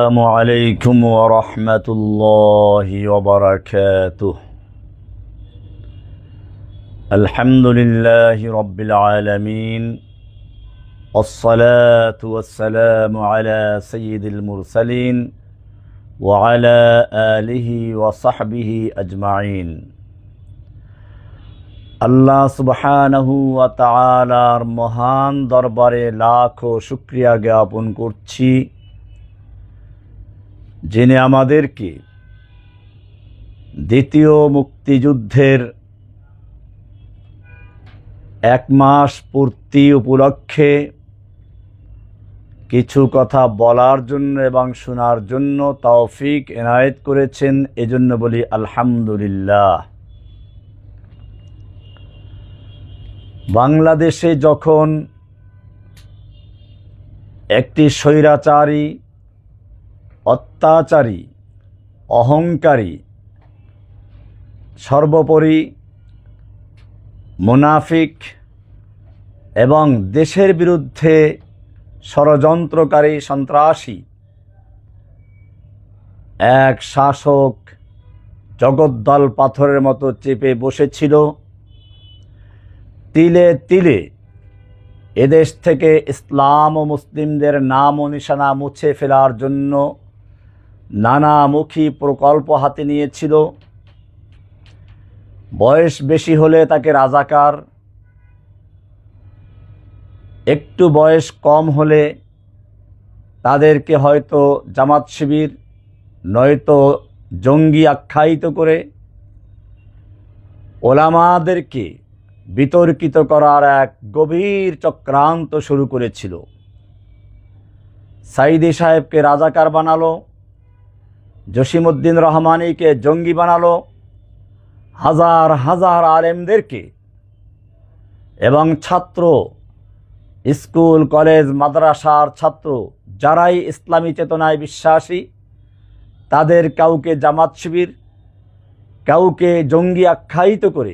السلام عليكم ورحمة الله وبركاته الحمد لله رب العالمين والصلاة والسلام على سيد المرسلين وعلى آله وصحبه أجمعين আল্লাহ সুবহানাহু ওয়া তাআলার মহান দরবারে লাখো শুক্রিয়া জ্ঞাপন করছি যিনি আমাদেরকে দ্বিতীয় মুক্তিযুদ্ধের এক মাস পূর্তি উপলক্ষে কিছু কথা বলার জন্য এবং শোনার জন্য তৌফিক এনায়েত করেছেন। এজন্য বলি আলহামদুলিল্লাহ। বাংলাদেশে যখন একটি স্বৈরাচারী অত্যাচারী, অহংকারী, সর্বোপরি মুনাফিক এবং দেশের বিরুদ্ধে ষড়যন্ত্রকারী সন্ত্রাসী। এক শাসক জগদ্দল পাথরের মতো চেপে বসেছিল। তিলে তিলে এদেশ থেকে ইসলাম ও মুসলিমদের নাম ও নিশানা মুছে ফেলার জন্য নানামুখী প্রকল্প হাতে নিয়েছিল। বয়স বেশি হলে তাকে রাজাকার। একটু বয়স কম হলে তাদেরকে হয়তো জামাত শিবির, নয়তো জঙ্গি আখ্যায়িত করে ওলামাদেরকে বিতর্কিত করার এক গভীর চক্রান্ত শুরু করেছিল। সাইদি সাহেবকে রাজাকার বানালো। জসিমুদ্দিন রহমানিকে জঙ্গি বানালো হাজার হাজার আলেমদেরকে এবং ছাত্র, স্কুল, কলেজ, মাদ্রাসার ছাত্র যারাই ইসলামী চেতনায় বিশ্বাসী, তাদের কাউকে জামাত শিবির, কাউকে জঙ্গি আখ্যায়িত করে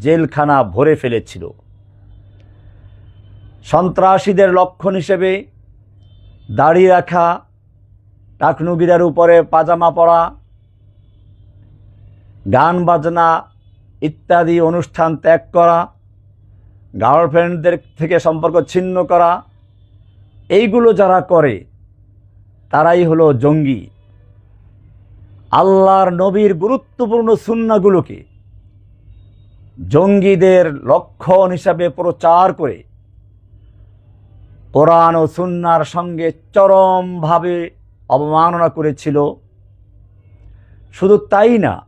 জেলখানা ভরে ফেলেছিল। সন্ত্রাসীদের লক্ষণ হিসেবে দাড়ি রাখা টাকনুগিরার উপরে পাজামা পরা, গান বাজনা ইত্যাদি অনুষ্ঠান ত্যাগ করা, গার্লফ্রেন্ডদের থেকে সম্পর্ক ছিন্ন করা, এইগুলো যারা করে, তারাই হলো জঙ্গি। আল্লাহর নবীর গুরুত্বপূর্ণ সুন্নাগুলোকে জঙ্গিদের লক্ষণ হিসাবে প্রচার করে, কোরআন ও সুন্নার সঙ্গে চরমভাবে অবমাননা করেছিল। শুধু তাই না,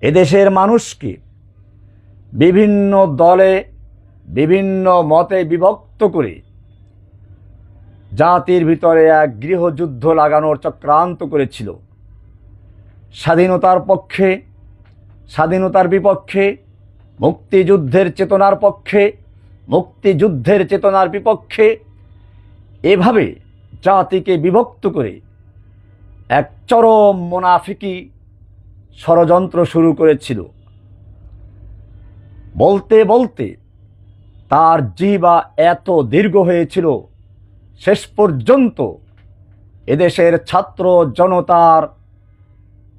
এদেশের মানুষকে বিভিন্ন দলে, বিভিন্ন মতে বিভক্ত করে জাতির ভিতরে এক গৃহযুদ্ধ লাগানোর চক্রান্ত করেছিল। স্বাধীনতার পক্ষে, স্বাধীনতার বিপক্ষে, মুক্তিযুদ্ধের চেতনার পক্ষে, মুক্তিযুদ্ধের চেতনার বিপক্ষে এভাবে জাতিকে বিভক্ত করে এক চরম মোনাফিকি ষড়যন্ত্র শুরু করেছিল। বলতে বলতে তার জিবা এত দীর্ঘ হয়েছিল, শেষ পর্যন্ত এদেশের ছাত্র জনতার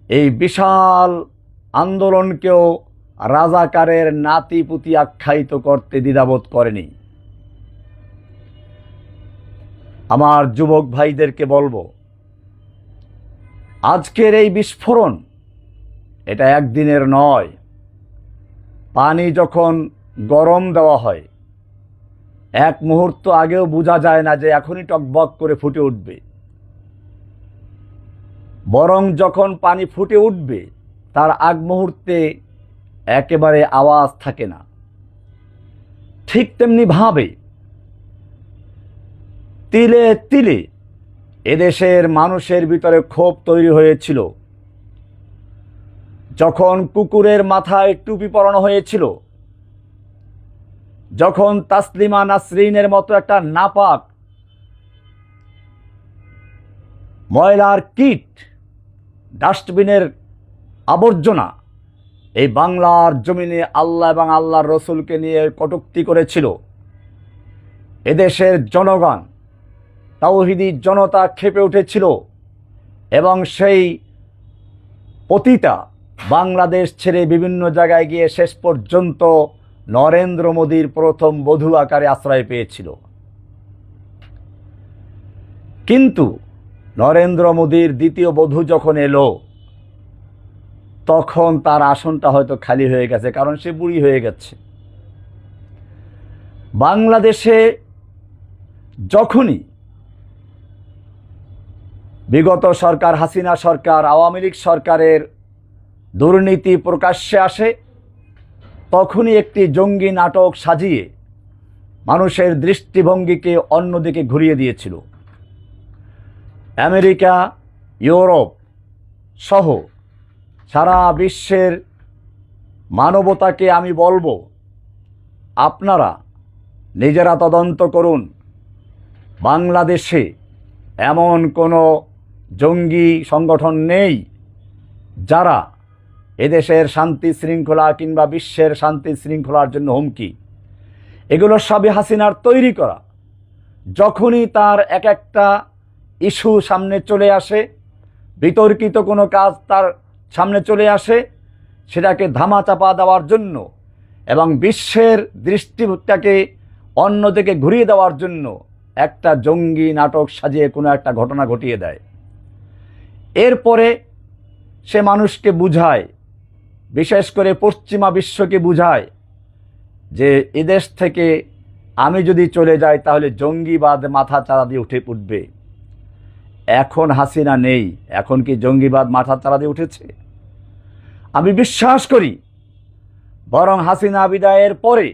এই বিশাল আন্দোলনকেও রাজাকারের নাতিপুতি আখ্যায়িত করতে দ্বিধাবোধ করেনি। আমার যুবক ভাইদেরকে বলব, আজকের এই বিস্ফোরণ, এটা একদিনের নয়। পানি যখন গরম দেওয়া হয়, এক মুহূর্ত আগেও বোঝা যায় না যে এখনই টকবক করে ফুটে উঠবে। বরং যখন পানি ফুটে উঠবে, তার আগ মুহূর্তে একেবারে আওয়াজ থাকে না। ঠিক তেমনি ভাবে তিলে তিলে এদেশের মানুষের ভিতরে ক্ষোভ তৈরি হয়েছিল। যখন কুকুরের মাথায় টুপি পরানো হয়েছিল, যখন তাসলিমা নাসরিনের মতো একটা নাপাক ময়লার কিট, ডাস্টবিনের আবর্জনা এই বাংলার জমিনে আল্লাহ এবং আল্লাহর রসুলকে নিয়ে কটুক্তি করেছিল, এদেশের জনগণ তাওহিদি জনতা খেপে উঠেছিল এবং সেই পতিতা বাংলাদেশ ছেড়ে বিভিন্ন জায়গায় গিয়ে শেষ পর্যন্ত নরেন্দ্র মোদীর প্রথম বধূ আকারে আশ্রয় পেয়েছিল। কিন্তু নরেন্দ্র মোদীর দ্বিতীয় বধূ যখন এলো, তখন তার আসনটা হয়তো খালি হয়ে গেছে, কারণ সে বুড়ি হয়ে গেছে। বাংলাদেশে যখনই বিগত সরকার হাসিনা সরকার, আওয়ামী লীগ সরকারের দুর্নীতি প্রকাশ্যে আসে, তখনই একটি জঙ্গি নাটক সাজিয়ে মানুষের দৃষ্টিভঙ্গিকে অন্যদিকে ঘুরিয়ে দিয়েছিল। আমেরিকা, ইউরোপ সহ সারা বিশ্বের মানবতাকে আমি বলব, আপনারা নিজেরা তদন্ত করুন। বাংলাদেশে এমন কোনো জঙ্গি সংগঠন নেই। যারা এদেশের শান্তি শৃঙ্খলা কিংবা বিশ্বের শান্তি শৃঙ্খলার জন্য হুমকি, এগুলো সবই হাসিনার তৈরি করা। যখনই তার এক একটা ইস্যু সামনে চলে আসে, বিতর্কিত কোনো কাজ তার সামনে চলে আসে, সেটাকে ধামাচাপা দেওয়ার জন্য এবং বিশ্বের দৃষ্টিটাকে অন্যদিকে ঘুরিয়ে দেওয়ার জন্য একটা জঙ্গি নাটক সাজিয়ে কোনো একটা ঘটনা ঘটিয়ে দেয়। এরপরে সে মানুষকে বুঝায়, বিশেষ করে পশ্চিমা বিশ্বকে বুঝায় যে এদেশ থেকে আমি যদি চলে যাই তাহলে জঙ্গিবাদ মাথা চারা দিয়ে উঠে উঠবে। এখন হাসিনা নেই, এখন কি জঙ্গিবাদ মাথা চারা দিয়ে উঠেছে? আমি বিশ্বাস করি, বরং হাসিনা বিদায়ের পরে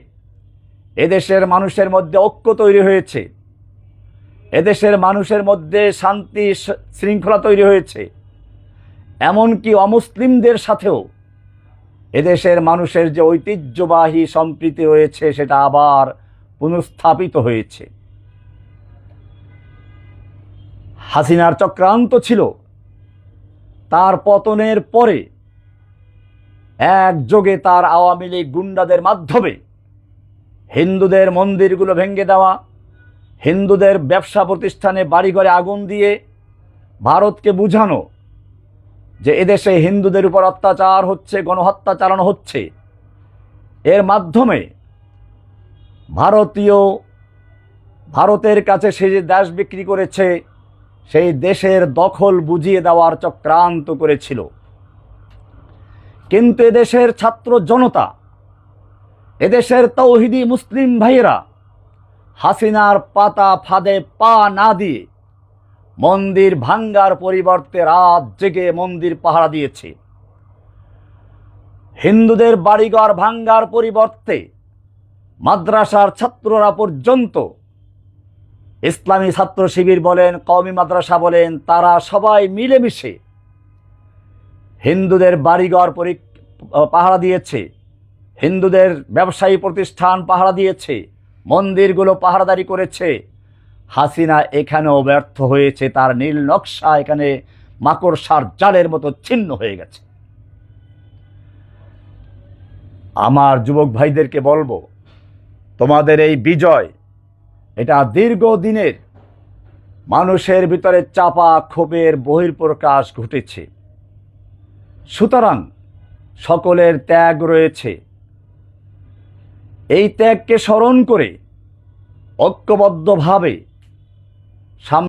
এদেশের মানুষের মধ্যে ঐক্য তৈরি হয়েছে। এদেশের মানুষের মধ্যে শান্তি শৃঙ্খলা তৈরি হয়েছে। এমনকি অমুসলিমদের সাথেও এদেশের মানুষের যে ঐতিহ্যবাহী সম্প্রীতি রয়েছে, সেটা আবার পুনঃস্থাপিত হয়েছে। হাসিনার চক্রান্ত ছিল। তার পতনের পরে একযোগে তার আওয়ামী লীগ গুন্ডাদের মাধ্যমে হিন্দুদের মন্দিরগুলো ভেঙে দেওয়া হিন্দুদের ব্যবসা প্রতিষ্ঠানে বাড়িঘরে আগুন দিয়ে ভারতকে বুঝানো যে এদেশে হিন্দুদের উপর অত্যাচার হচ্ছে, গণহত্যা চালানো হচ্ছে। এর মাধ্যমে ভারতীয় ভারতের কাছে সে যে দেশ বিক্রি করেছে, সেই দেশের দখল বুঝিয়ে দেওয়ার চক্রান্ত করেছিল। কিন্তু এদেশের ছাত্র জনতা, এদেশের তৌহিদি মুসলিম ভাইয়েরা হাসিনার পাতা ফাঁদে পা না দিয়ে মন্দির ভাঙ্গার পরিবর্তে রাত জেগে মন্দির পাহারা দিয়েছে। হিন্দুদের বাড়িঘর ভাঙ্গার পরিবর্তে মাদ্রাসার ছাত্ররা পর্যন্ত ইসলামী ছাত্র শিবির বলেন, কওমি মাদ্রাসা বলেন, তারা সবাই মিলেমিশে হিন্দুদের বাড়িঘর পরি পাহারা দিয়েছে, হিন্দুদের ব্যবসায়ী প্রতিষ্ঠান পাহারা দিয়েছে। মন্দিরগুলো পাহারাদারি করেছে। হাসিনা এখানেও ব্যর্থ হয়েছে, তার নীল নকশা এখানে মাকড়সার জালের মতো ছিন্ন হয়ে গেছে। আমার যুবক ভাইদেরকে বলব, তোমাদের এই বিজয়, এটা দীর্ঘদিনের, মানুষের ভিতরে চাপা ক্ষোভের বহির্প্রকাশ ঘটেছে। সুতরাং সকলের ত্যাগ রয়েছে। এই ত্যাগকে স্মরণ করে ঐক্যবদ্ধভাবে সাম